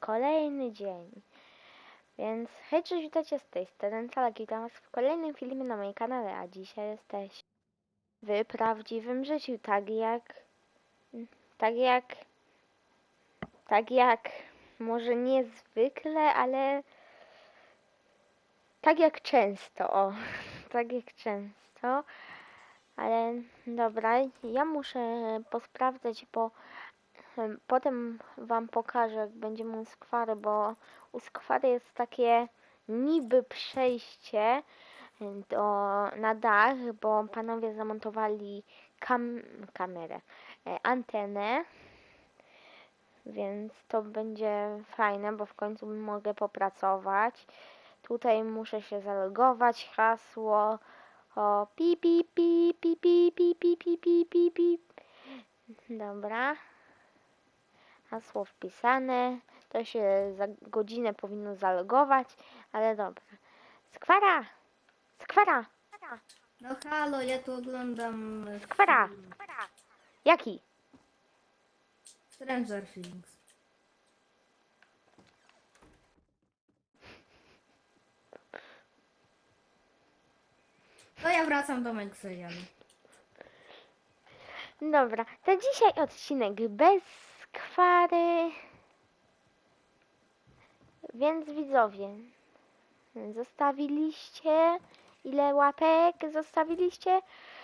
kolejny dzień. Więc hej, cześć, witajcie z tej strony Calak, witam was w kolejnym filmie na moim kanale, a dzisiaj jesteś w prawdziwym życiu, tak jak, tak jak, tak jak, może niezwykle, ale tak jak często, o, tak jak często, ale dobra, ja muszę posprawdzać, bo potem wam pokażę, jak będzie mój skwary, bo u skwary jest takie niby przejście do, na dach, bo panowie zamontowali kam, kamerę, e, antenę, więc to będzie fajne, bo w końcu mogę popracować. Tutaj muszę się zalogować, hasło, o pi pi pi pi pi pi pi pi pi. Dobra. Hasło wpisane. To się za godzinę powinno zalogować, ale dobra. Skwara! Skwara! No halo, ja tu oglądam... e, Skwara! film. Jaki? Stranger Things. To ja wracam do serialu. Dobra, to dzisiaj odcinek bez skwary. Więc widzowie, zostawiliście ile łapek? Zostawiliście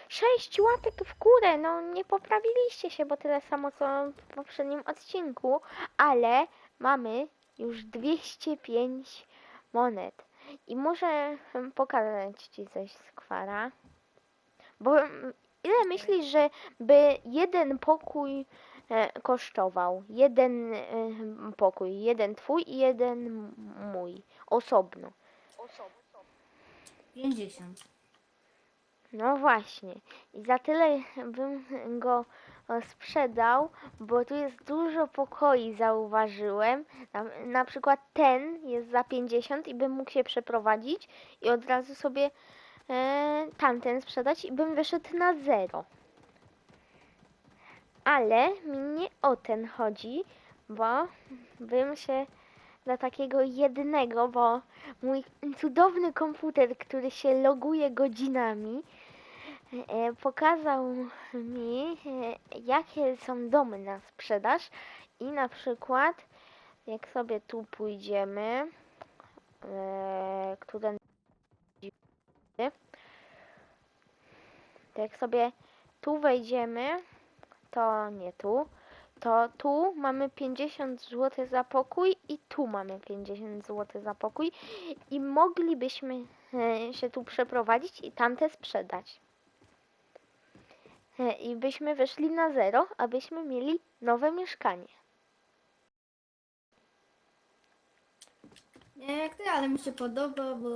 sześć łapek w górę. No nie poprawiliście się, bo tyle samo co w poprzednim odcinku, ale mamy już 205 monet. I mm, pokazać ci coś z kwara. Bo mm, ile myślisz, że by jeden pokój kosztował? Jeden e, pokój, jeden twój i jeden mój, osobno. 50. No właśnie. I za tyle bym go e, sprzedał, bo tu jest dużo pokoi, zauważyłem. Na, na przykład ten jest za 50 i bym mógł się przeprowadzić i od razu sobie e, tamten sprzedać i bym wyszedł na zero. Ale mi nie o ten chodzi, bo bym się dla takiego jednego, bo mój cudowny komputer, który się loguje godzinami, e, pokazał mi, e, jakie są domy na sprzedaż. I na przykład, jak sobie tu pójdziemy, e, które to jak sobie tu wejdziemy, to nie tu, to tu mamy 50 zł za pokój i tu mamy 50 zł za pokój i moglibyśmy e, się tu przeprowadzić i tamte sprzedać. E, I byśmy wyszli na zero, abyśmy mieli nowe mieszkanie. Nie jak ty, ale mi się podoba, bo...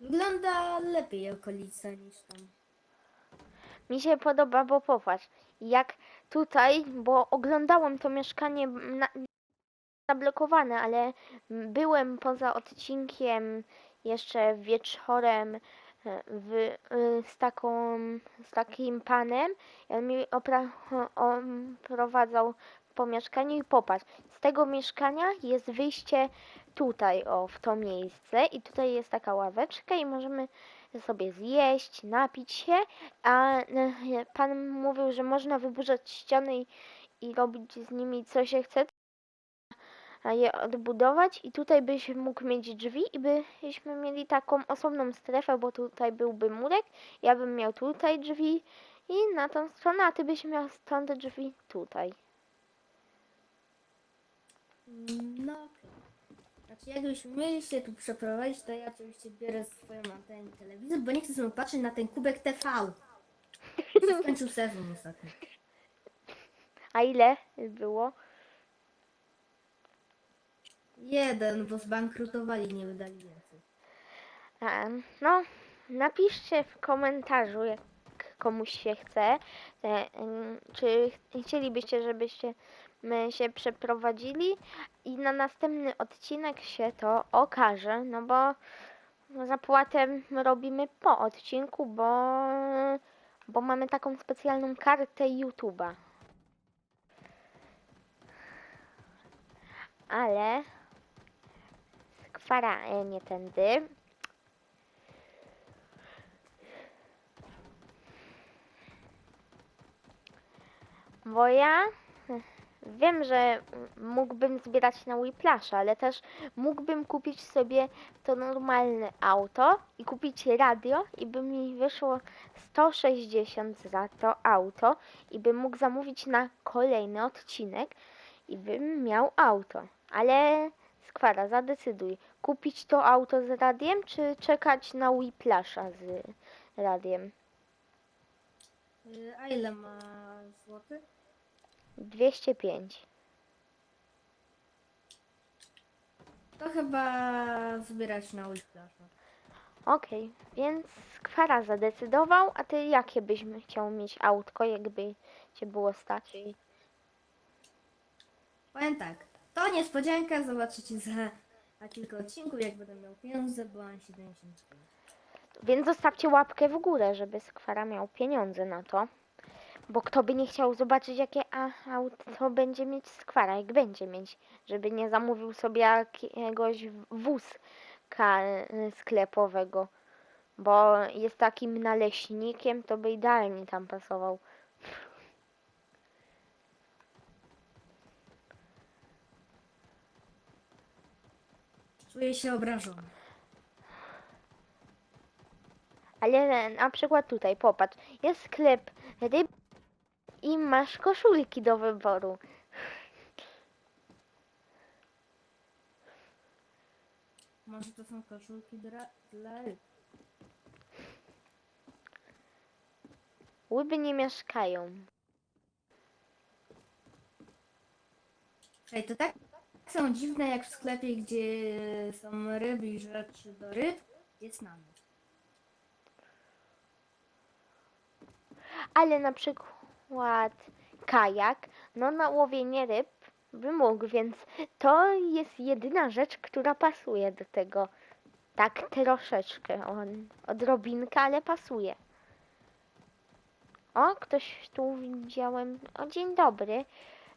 Wygląda lepiej okolica niż tam. Mi się podoba, bo popatrz, jak tutaj, bo oglądałam to mieszkanie na, zablokowane, ale byłem poza odcinkiem jeszcze wieczorem e, w, e, z, taką, z takim panem. i On mi opra, on prowadzał po mieszkaniu i popatrz, z tego mieszkania jest wyjście tutaj, o, w to miejsce i tutaj jest taka ławeczka i możemy sobie zjeść, napić się, a e, pan mówił, że można wyburzać ściany i, i robić z nimi co się chce, je odbudować i tutaj byś mógł mieć drzwi i byśmy mieli taką osobną strefę, bo tutaj byłby murek, ja bym miał tutaj drzwi i na tą stronę, a ty byś miał stąd drzwi tutaj. No. Znaczy jakbyśmy mieli się tu przeprowadzić, to ja oczywiście biorę swoją antenę i telewizor, bo nie chcę sobie patrzeć na ten kubek TV. Skończył sezon ostatnio. A ile było? Jeden, bo zbankrutowali, nie wydali więcej. No, napiszcie w komentarzu, jak komuś się chce, e, em, czy ch- chcielibyście, żebyście my się przeprowadzili i na następny odcinek się to okaże, no bo zapłatę robimy po odcinku, bo, bo mamy taką specjalną kartę YouTube'a. ale skwara e, nie tędy. Bo ja wiem, że mógłbym zbierać na Whiplasha, ale też mógłbym kupić sobie to normalne auto i kupić radio i by mi wyszło 160 za to auto i bym mógł zamówić na kolejny odcinek i bym miał auto. Ale Skwara, zadecyduj, kupić to auto z radiem, czy czekać na Whiplasha z radiem? Y, A ile ma złotych? 205. To chyba zbierać na Whiplasha. Okej, więc Skwara zadecydował, a ty jakie byś chciał mieć autko, jakby cię było stać? Powiem tak, to niespodzianka, zobaczycie za, za kilka odcinków, jak będę miał pieniądze, bo mam 75. Więc zostawcie łapkę w górę, żeby Skwara miał pieniądze na to. Bo kto by nie chciał zobaczyć, jakie auto będzie mieć Skwara, jak będzie mieć, żeby nie zamówił sobie jakiegoś wózka sklepowego. Bo jest takim naleśnikiem, to by idealnie tam pasował. Czuję się obrażony. Ale na przykład tutaj, popatrz, jest sklep ryb i masz koszulki do wyboru. Może to są koszulki dla, dla. Łyby nie mieszkają. Ej, to tak są dziwne jak w sklepie, gdzie są ryby i rzeczy do ryb, jest nami. Ale na przykład kajak, no na łowienie ryb by mógł, więc to jest jedyna rzecz, która pasuje do tego. Tak troszeczkę, on odrobinkę, ale pasuje. O, ktoś tu widziałem. O, dzień dobry.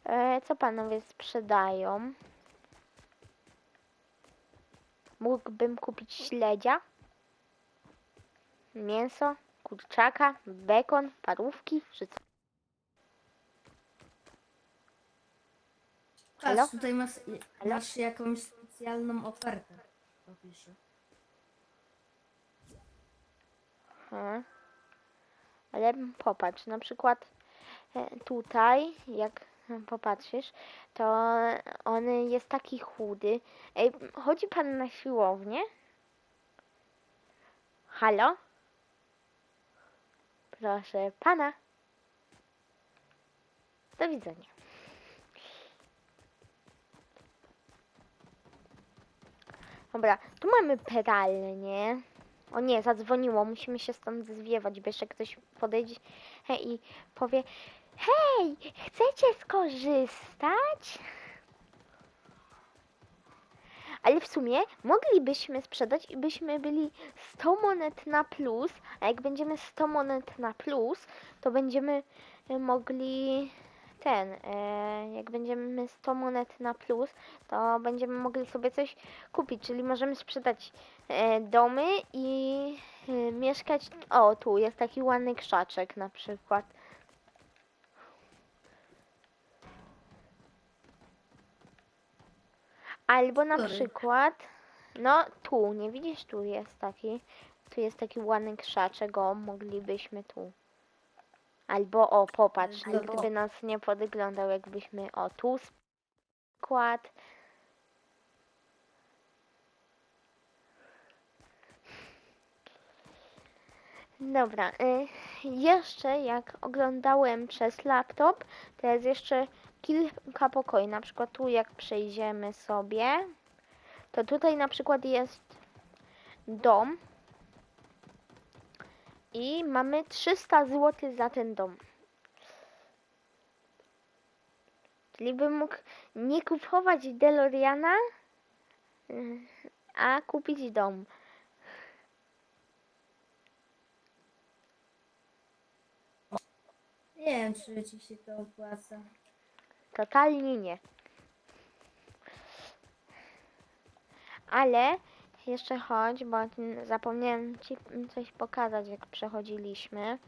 E, co panowie sprzedają? Mógłbym kupić śledzia, mięso, kurczaka, bekon, parówki, czy Halo? Patrz, tutaj masz, Halo? masz jakąś specjalną ofertę. To pisze. Aha. Ale popatrz, na przykład e, tutaj, jak popatrzysz, to on jest taki chudy. Ej, chodzi pan na siłownię? Halo? Proszę pana. Do widzenia. Dobra, tu mamy pralnię. O nie, zadzwoniło, musimy się stąd zwiewać, bo jeszcze ktoś podejdzie i powie Hej, chcecie skorzystać? Ale w sumie moglibyśmy sprzedać i byśmy byli 100 monet na plus, a jak będziemy 100 monet na plus, to będziemy e, mogli ten, e, jak będziemy 100 monet na plus, to będziemy mogli sobie coś kupić, czyli możemy sprzedać e, domy i e, mieszkać. O, tu jest taki ładny krzaczek na przykład. Albo na Który? przykład, no tu, nie widzisz, tu jest taki, tu jest taki ładny krzaczek, o, moglibyśmy tu. Albo, o, popatrz, Albo- nikt by nas nie podglądał, jakbyśmy, o, tu skład. Dobra, y, jeszcze jak oglądałem przez laptop, to jest jeszcze kilka pokoi. Na przykład tu jak przejdziemy sobie, to tutaj na przykład jest dom i mamy 300 zł za ten dom. Czyli bym mógł nie kupować DeLoreana, a kupić dom. Nie wiem, czy ci się to opłaca. Totalnie nie. Ale jeszcze chodź, bo zapomniałem ci coś pokazać, jak przechodziliśmy.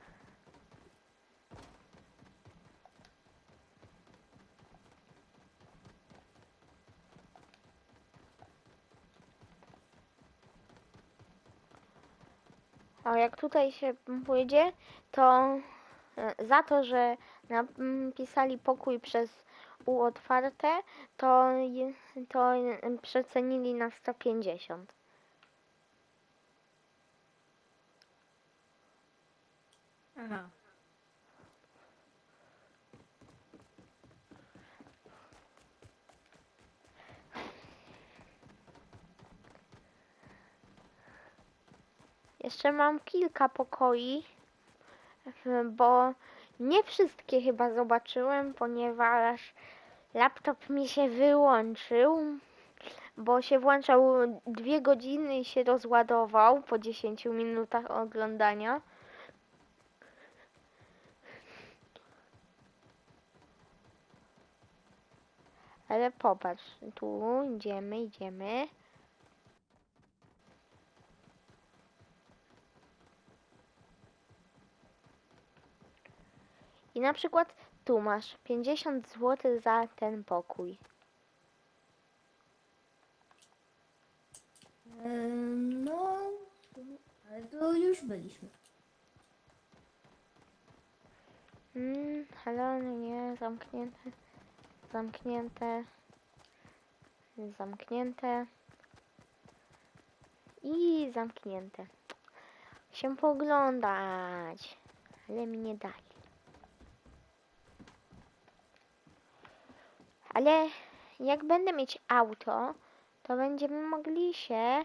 O, jak tutaj się pójdzie, to e, za to, że napisali pokój przez U otwarte, to, to e, przecenili na 150. Aha. Jeszcze mam kilka pokoi, bo nie wszystkie chyba zobaczyłem, ponieważ laptop mi się wyłączył, bo się włączał dwie godziny i się rozładował po 10 minutach oglądania. Ale popatrz, tu idziemy, idziemy. I na przykład tu masz 50 zł za ten pokój. No, ale to już byliśmy. Mm, halo, no nie, zamknięte, zamknięte, zamknięte i zamknięte. Się poglądać, ale mi nie dali. Ale jak będę mieć auto, to będziemy mogli się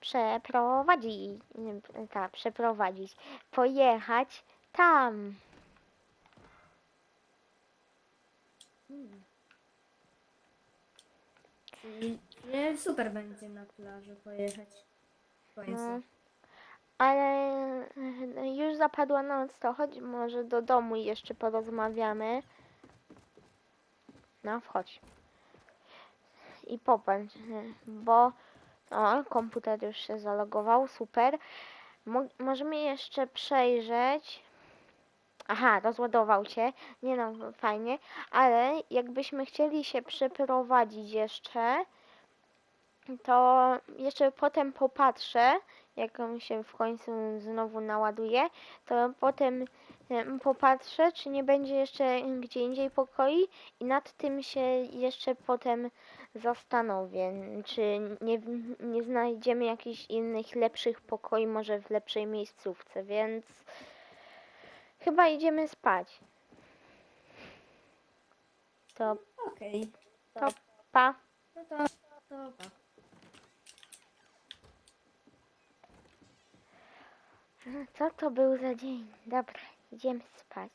przeprowadzić, tak, przeprowadzić, pojechać tam. Hmm. Nie, super będzie na plażę pojechać. No. Ale e, już zapadła noc, to chodź może do domu i jeszcze porozmawiamy. No, wchodź. I popatrz, bo o, komputer już się zalogował, super. Mo możemy jeszcze przejrzeć. Aha, rozładował się. Nie no, fajnie. Ale jakbyśmy chcieli się przeprowadzić jeszcze, to jeszcze potem popatrzę, jak on się w końcu znowu naładuje, to potem em, popatrzę, czy nie będzie jeszcze gdzie indziej pokoi i nad tym się jeszcze potem zastanowię, czy nie, nie znajdziemy jakichś innych lepszych pokoi, może w lepszej miejscówce, więc Chyba idziemy spać. To, Okej. to pa. No to, to, to. Co to był za dzień? Dobra, idziemy spać.